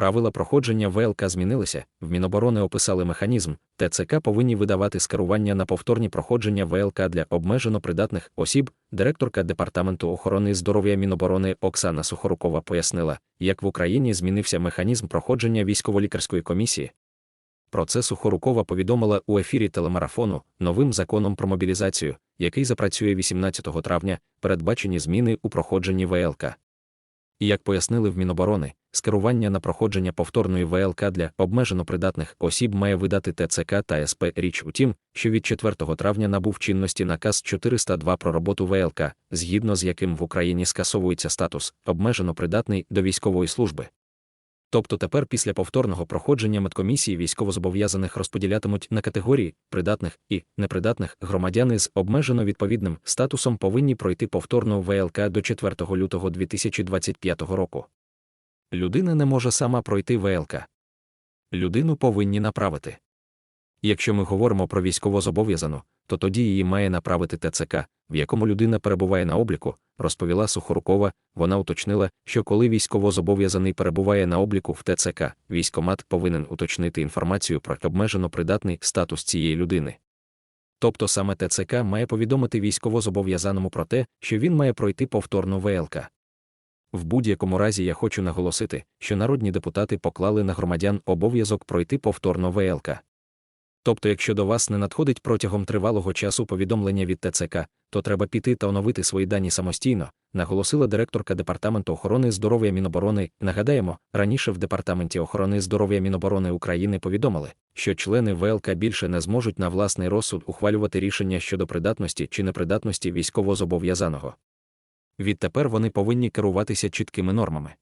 Правила проходження ВЛК змінилися, в Міноборони описали механізм, ТЦК повинні видавати скерування на повторні проходження ВЛК для обмежено придатних осіб. Директорка Департаменту охорони здоров'я Міноборони Оксана Сухорукова пояснила, як в Україні змінився механізм проходження військово-лікарської комісії. Про це Сухорукова повідомила у ефірі телемарафону новим законом про мобілізацію, який запрацює 18 травня, передбачені зміни у проходженні ВЛК. І як пояснили в Міноборони, скерування на проходження повторної ВЛК для обмежено придатних осіб має видати ТЦК та СП. Річ у тім, що від 4 травня набув чинності наказ 402 про роботу ВЛК, згідно з яким в Україні скасовується статус обмежено придатний до військової служби. Тобто тепер після повторного проходження медкомісії військовозобов'язаних розподілятимуть на категорії придатних і непридатних громадяни з обмежено відповідним статусом повинні пройти повторну ВЛК до 4 лютого 2025 року. Людина не може сама пройти ВЛК. Людину повинні направити. Якщо ми говоримо про військовозобов'язану, то тоді її має направити ТЦК, в якому людина перебуває на обліку, розповіла Сухорукова. Вона уточнила, що коли військовозобов'язаний перебуває на обліку в ТЦК, військомат повинен уточнити інформацію про обмежено придатний статус цієї людини. Тобто саме ТЦК має повідомити військовозобов'язаному про те, що він має пройти повторну ВЛК. В будь-якому разі я хочу наголосити, що народні депутати поклали на громадян обов'язок пройти повторно ВЛК. Тобто, якщо до вас не надходить протягом тривалого часу повідомлення від ТЦК, то треба піти та оновити свої дані самостійно, наголосила директорка Департаменту охорони здоров'я Міноборони. Нагадаємо, раніше в Департаменті охорони здоров'я Міноборони України повідомили, що члени ВЛК більше не зможуть на власний розсуд ухвалювати рішення щодо придатності чи непридатності військовозобов'язаного. Відтепер вони повинні керуватися чіткими нормами.